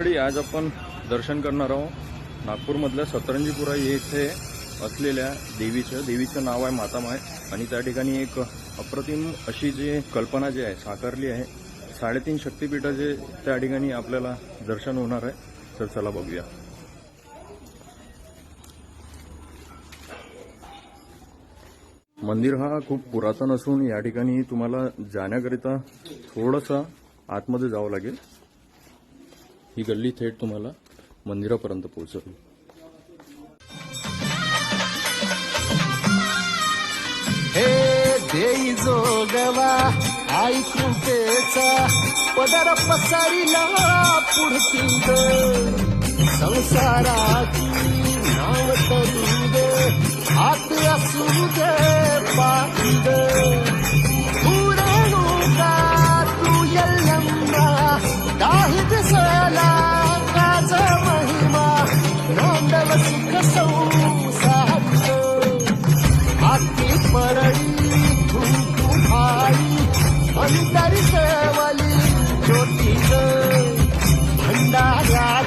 आज आपण दर्शन करणार आहोत. नागपूरमधल्या सतरंजीपुरा येथे असलेल्या देवीचं देवीचं नाव आहे मातामाय आणि त्या ठिकाणी एक अप्रतिम अशी जी कल्पना जी आहे साकारली आहे. साडेतीन शक्तिपीठाचे त्या ठिकाणी आपल्याला दर्शन होणार आहे. तर चला बघूया. मंदिर हा खूप पुरातन असून या ठिकाणी तुम्हाला जाण्याकरिता थोडंसं आतमध्ये जावं लागेल. ही गल्ली थेट तुम्हाला मंदिरापर्यंत पोहोचवली. हे देई जोगवा आई कृपेचा पदर पसारीला पुढतील संसाराची नाव तरी दे हात असू दे पाठी का मांडव सुख संसात हाती परळी तू तुमारी अंतरी सेवली ज्योतिष भंडाऱ्या